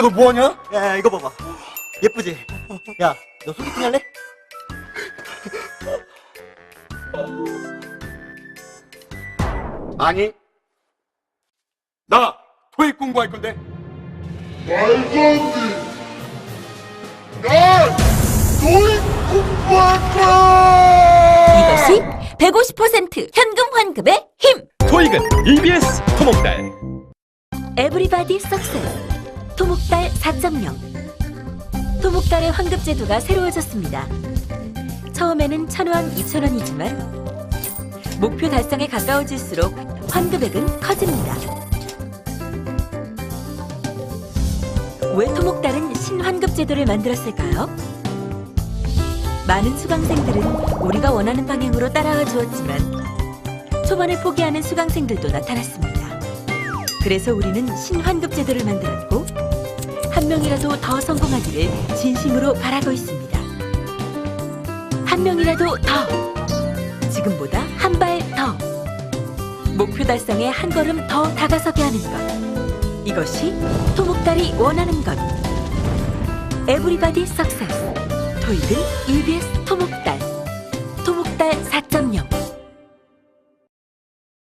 너 뭐하냐? 야, 이거 봐봐. 예쁘지? 야, 너 소개팅 할래? 아니. 나 토익 공부할 건데. 말도 안 돼. 난 너희 공부할 거야! 이것이 150% 현금 환급의 힘! 토익은 EBS 토목달 에브리바디 석세스 토목달 4.0 토목달의 환급 제도가 새로워졌습니다. 처음에는 1,000원, 2,000원이지만 목표 달성에 가까워질수록 환급액은 커집니다. 왜 토목달은 신환급 제도를 만들었을까요? 많은 수강생들은 우리가 원하는 방향으로 따라와 주었지만 초반에 포기하는 수강생들도 나타났습니다. 그래서 우리는 신환급 제도를 만들었고 한 명이라도 더 성공하기를 진심으로 바라고 있습니다. 한 명이라도 더. 지금보다 한 발 더. 목표 달성에 한 걸음 더 다가서게 하는 것. 이것이 토목달이 원하는 것. 에브리바디 석세스 토익은 EBS 토목달. 토목달 4